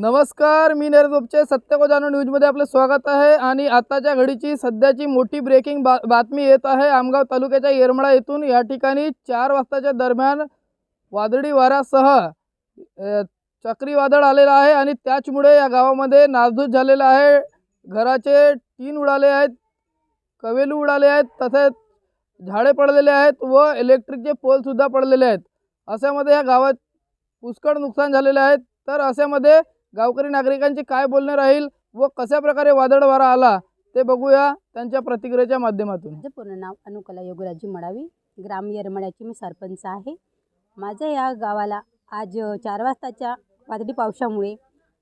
नमस्कार मी नीरज उपचे सत्य न्यूजमध्ये आपलं स्वागत आहे. आणि आताच्या घडीची सध्याची मोठी ब्रेकिंग बा बातमी येत आहे. आमगाव तालुक्याच्या येरमळा येथून या ठिकाणी चार वाजताच्या दरम्यान वादळी वाऱ्यासह चक्रीवादळ आलेलं आहे आणि त्याचमुळे या गावामध्ये नासधूस झालेलं आहे. घराचे टीन उडाले आहेत कवेलू उडाले आहेत तसेच झाडे पडलेले आहेत व इलेक्ट्रिकचे पोलसुद्धा पडलेले आहेत. अशामध्ये या गावात पुष्कळ नुकसान झालेले आहे. तर अशामध्ये गावकरी नागरिकांचे काय बोलणे राहील व कशा प्रकारे वादळ वारा आला ते बघूया त्यांच्या प्रतिक्रियेच्या माध्यमातून. माझं पूर्ण नाव अनुकला योगराजी मडावी ग्राम येरमड्याची मी सरपंच आहे. माझ्या या गावाला आज चार वाजताच्या वादळी पावसामुळे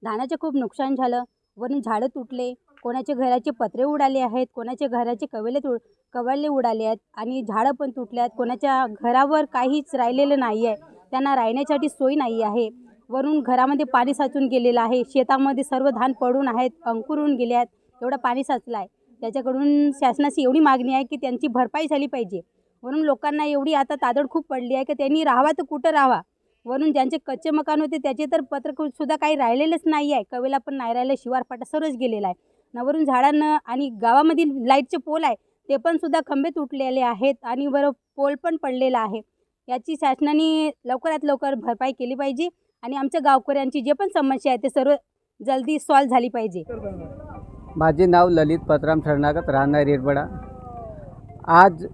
धानाचे खूप नुकसान झालं. वरून झाडं तुटले कोणाच्या घराचे पत्रे उडाले आहेत कोणाच्या घराचे कवेले तु कवेले उडाले आहेत आणि झाडं पण तुटले आहेत. कोणाच्या घरावर काहीच राहिलेलं नाही आहे त्यांना राहण्यासाठी सोय नाही आहे. वरून घरामध्ये पाणी साचून गेलेलं आहे. शेतामध्ये सर्व धान पडून आहेत अंकुरून गेले आहेत. एवढं पाणी साचलं आहे. त्याच्याकडून शासनाची एवढी मागणी आहे की त्यांची भरपाई झाली पाहिजे. वरून लोकांना एवढी आता तादड खूप पडली आहे की त्यांनी राहावा तर कुठं राहावा? वरून ज्यांचे कच्चे मकान होते त्याचे तर पत्रकसुद्धा काही राहिलेलंच नाही आहे. कवेला पण नाही राहिलं शिवारपाटा सर्वच गेलेला आहे. न वरून झाडांना आणि गावामधील लाईटचे पोल आहे ते पण सुद्धा खंबे तुटलेले आहेत आणि बरं पोल पण पडलेला आहे. याची शासनाने लवकरात लवकर भरपाई केली पाहिजे. आणि आमच्या गावकऱ्यांची जे पण समस्या आहे ते सर्व जल्दी सॉल्व झाली पाहिजे. माझे नाव ललित पतराम ठरणागत राहणार येरबडा. आज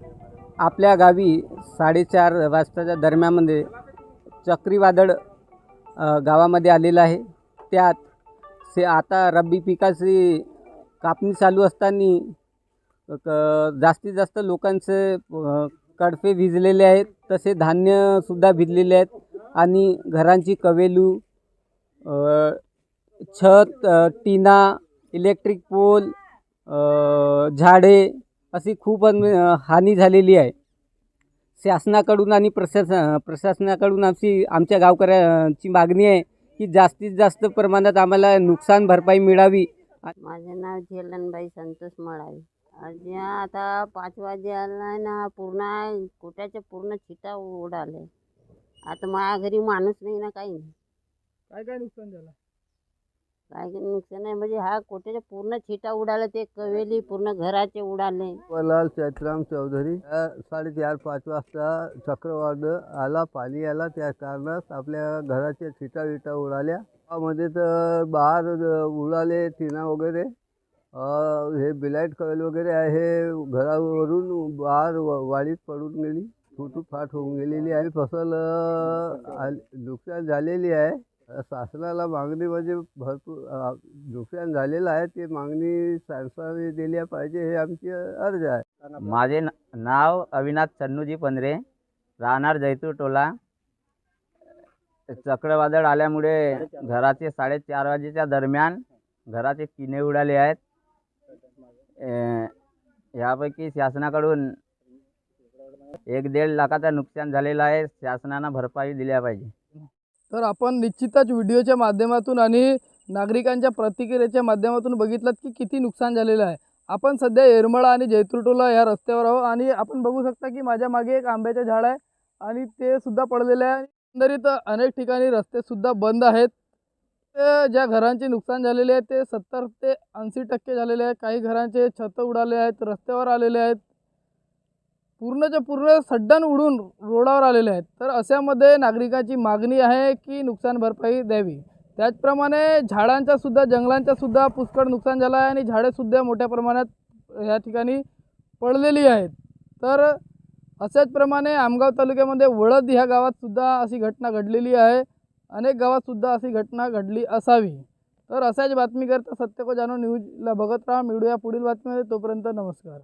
आपल्या गावी साडेचार वाजताच्या दरम्यानमध्ये चक्रीवादळ गावामध्ये आलेलं आहे. त्यात से आता रब्बी पिकाची कापणी चालू असताना क जास्तीत जास्त लोकांचे कडफे भिजलेले आहेत तसे धान्यसुद्धा भिजलेले आहेत. आणि घरांची कवेलू छत टीना इलेक्ट्रिक पोल झाडे अशी खूप अन- हानी झालेली आहे. शासनाकडून आणि प्रशासन प्रशासनाकडून आमची आमच्या गावकऱ्यांची मागणी आहे की जास्तीत जास्त प्रमाणात आम्हाला नुकसान भरपाई मिळावी. माझं नाव झेलनबाई संतोष मळावी. आज आता पाच वाजे आला ना पूर्ण कुट्याचे पूर्ण छिटा उडाले. आता माझ्या घरी माणूस नाही ना काही नाही. काय काय नुकसान झालं? काय नुकसान आहे म्हणजे हा कोट्याचे पूर्ण छिटा उडाले ते कवेली पूर्ण घराचे उडाले. लाल चैत्राम चौधरी साडेचार पाच वाजता चक्रवाद आला पाणी आला. त्या कारणास आपल्या घराच्या छिटा विटा उडाल्या. त्यामध्ये तर बाहेर उडाले टिना वगैरे. अ, हे बिलाईट कॉईल वगैरे आहे. हे घरावरून बाहेर व- वाडीत पडून गेली. फुटू फाट होऊन गेलेली आहे. फसल नुकसान झालेली आहे. शासनाला मागणी म्हणजे भरपूर नुकसान झालेलं आहे. ते मागणी शासनाने दिल्या पाहिजे हे आमची अर्ज आहे. माझे नाव अविनाश चन्नूजी पंधरे राहणार जैतूर टोला. चक्रवादळ आल्यामुळे घराचे साडेचार वाजेच्या दरम्यान घराचे किने उडाले आहेत. यापैकी शासनाकडून एक दीड लाखाचं नुकसान झालेलं आहे शासनानं भरपाई दिल्या पाहिजे. तर आपण निश्चितच व्हिडिओच्या माध्यमातून आणि नागरिकांच्या प्रतिक्रियेच्या माध्यमातून बघितलं की किती नुकसान झालेलं आहे. आपण सध्या येरमळा आणि जैतूरटोला या रस्त्यावर आहोत आणि आपण बघू शकता की माझ्या मागे एक आंब्याचं झाड आहे आणि ते सुद्धा पडलेले आहे. एकंदरीत अनेक ठिकाणी रस्ते सुद्धा बंद आहेत. ते ज्या घरांचे नुकसान झालेले आहे ते सत्तर ते ऐंशी टक्के झालेले आहे. काही घरांचे छत उडाले आहेत रस्त्यावर आलेले आहेत. पूर्णच्या पूर्ण सड्डण उडून रोडावर आलेले आहेत. तर अशामध्ये नागरिकांची मागणी आहे की नुकसान भरपाई द्यावी. त्याचप्रमाणे झाडांचा सुद्धा जंगलांचा सुद्धा पुष्कळ नुकसान झालं आहे आणि झाडेसुद्धा मोठ्या प्रमाणात या ठिकाणी पडलेली आहेत. तर अशाच प्रमाणे आमगाव तालुक्यामध्ये वळद ह्या गावातसुद्धा अशी घटना घडलेली आहे. अनेक गावातसुद्धा अशी घटना घडली असावी. तर अशाच बातमीकरता सत्यको सत्य को जाणून न्यूजला बघत राहा. मिळूया पुढील बातमीमध्ये. तोपर्यंत नमस्कार.